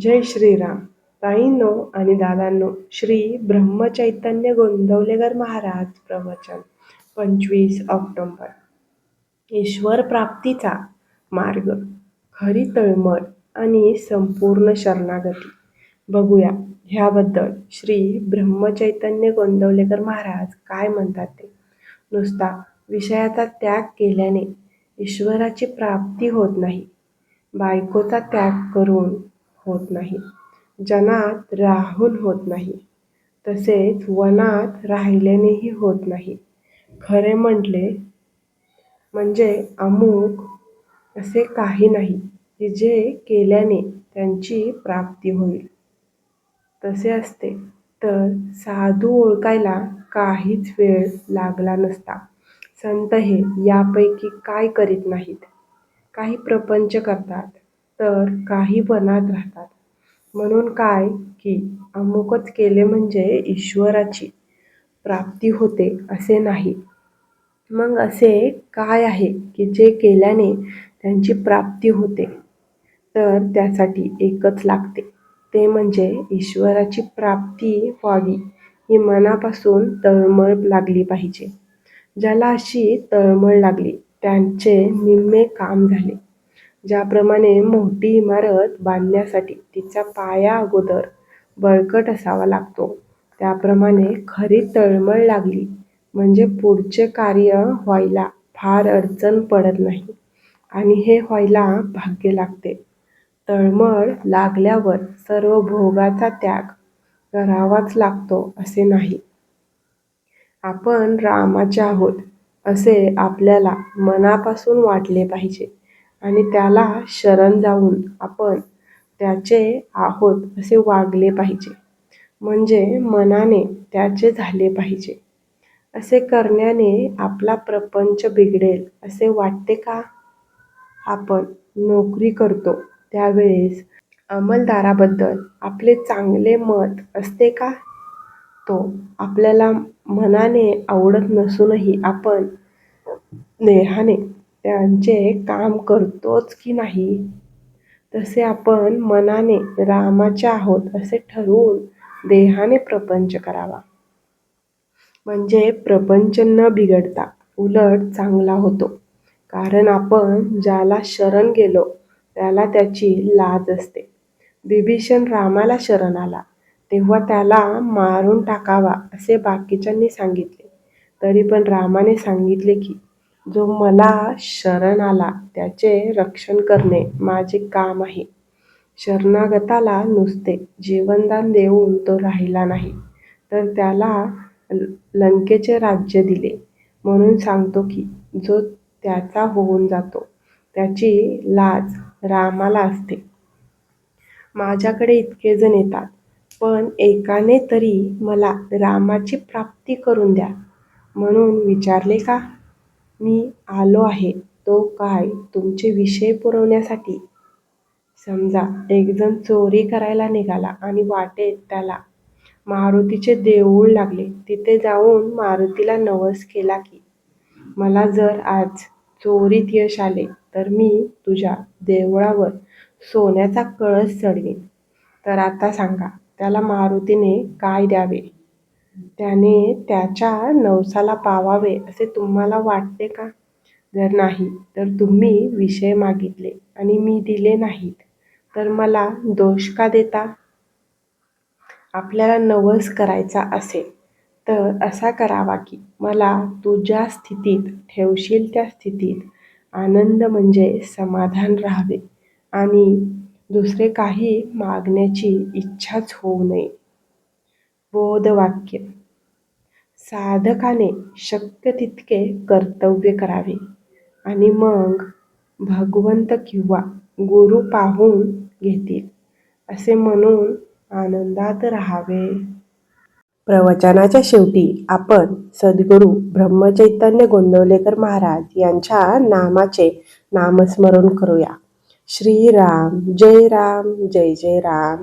जय श्रीराम. ताईंनो आणि दादांनो श्री ब्रह्मचैतन्य गोंदवलेकर महाराज प्रवचन पंचवीस ऑक्टोंबर. ईश्वर प्राप्तीचा मार्ग खरी तळमळ आणि संपूर्ण शरणागती. बघूया ह्याबद्दल श्री ब्रह्मचैतन्य गोंदवलेकर महाराज काय म्हणतात ते? नुसता विषयाचा त्याग केल्याने ईश्वराची प्राप्ती होत नाही. बायकोचा त्याग करून होत नाही. जनात राहून होत नाही. तसेच वनात राहिल्यानेही होत नाही. खरे म्हटले म्हणजे अमुक असे काही नाही की जे केल्याने त्यांची प्राप्ती होईल. तसे असते. तर साधू ओळखायला काहीच वेळ लागला नसता. संत हे यापैकी काय करीत नाहीत? काही प्रपंच करतात. तर काही वनात राहतात. म्हणून काय की अमुकच केले म्हणजे ईश्वराची प्राप्ती होते असे नाही. मग असे काय आहे की जे केल्याने त्यांची प्राप्ती होते? तर त्यासाठी एकच लागते. ते म्हणजे ईश्वराची प्राप्ती व्हावी ही मनापासून तळमळ लागली पाहिजे. ज्याला अशी तळमळ लागली त्यांचे निम्मे काम झाले. ज्याप्रमाणे मोठी इमारत बांधण्यासाठी तिचा पाया अगोदर बळकट असावा लागतो. त्याप्रमाणे खरी तळमळ लागली म्हणजे पुढचे कार्य व्हायला फार अडचण पडत नाही आणि हे व्हायला भाग्य लागते. तळमळ लागल्यावर सर्व भोगाचा त्याग करावाच लागतो असे नाही. आपण रामाचे आहोत असे आपल्याला मनापासून वाटले पाहिजे. आणि त्याला शरण जाऊन आपण त्याचे आहोत असे वागले पाहिजे. म्हणजे मनाने त्याचे झाले पाहिजे. असे करण्याने आपला प्रपंच बिघडेल असे वाटते का? आपण नोकरी करतो त्यावेळेस अंमलदाराबद्दल आपले चांगले मत असते का? तो आपल्याला मनाने आवडत नसूनही आपण नेहाने त्यांचे काम करतोच की नाही? तसे आपण मनाने रामाचे आहोत असे ठरवून देहाने प्रपंच करावा. म्हणजे प्रपंच न बिघडता उलट चांगला होतो. कारण आपण ज्याला शरण गेलो त्याला त्याची लाज असते. बिभीषण रामाला शरण आला तेव्हा त्याला मारून टाकावा असे बाकीच्यांनी सांगितले. तरी पण रामाने सांगितले की जो मला शरण आला त्याचे रक्षण करणे माझे काम आहे. शरणागताला नुसते जीवनदान देऊन तो राहिला नाही तर त्याला लंकेचे राज्य दिले. म्हणून सांगतो की जो त्याचा होऊन जातो त्याची लाज रामाला असते. माझ्याकडे इतके जण येतात पण एकाने तरी मला रामाची प्राप्ती करून द्या म्हणून विचारले का? मी आलो आहे तो काय तुमचे विषय पुरवण्यासाठी? समजा एकजण चोरी करायला निघाला आणि वाटेत त्याला मारुतीचे देऊळ लागले तिथे जाऊन मारुतीला नवस केला की मला जर आज चोरीत यश आले तर मी तुझ्या देवळावर सोन्याचा कळस चढवीन. तर आता सांगा त्याला मारुतीने काय द्यावे? त्याने त्याच्या नवसाला पावावे असे तुम्हाला वाटते का? जर नाही तर तुम्ही विषय मागितले आणि मी दिले नाहीत. तर मला दोष का देता? आपल्याला नवस करायचा असेल तर असा करावा की मला तू ज्या स्थितीत ठेवशील त्या स्थितीत आनंद म्हणजे समाधान राहावे आणि दुसरे काही मागण्याची इच्छाच होऊ नये. बोधवाक्य. साधकाने शक्य तितके कर्तव्य करावे. आणि मग भगवंत किंवा गुरु पाहून घेतील असे म्हणून आनंदात राहावे. प्रवचनाच्या शेवटी आपण सद्गुरू ब्रह्मचैतन्य गोंदवलेकर महाराज यांच्या नामाचे नामस्मरण करूया. श्रीराम जय राम जय जय राम.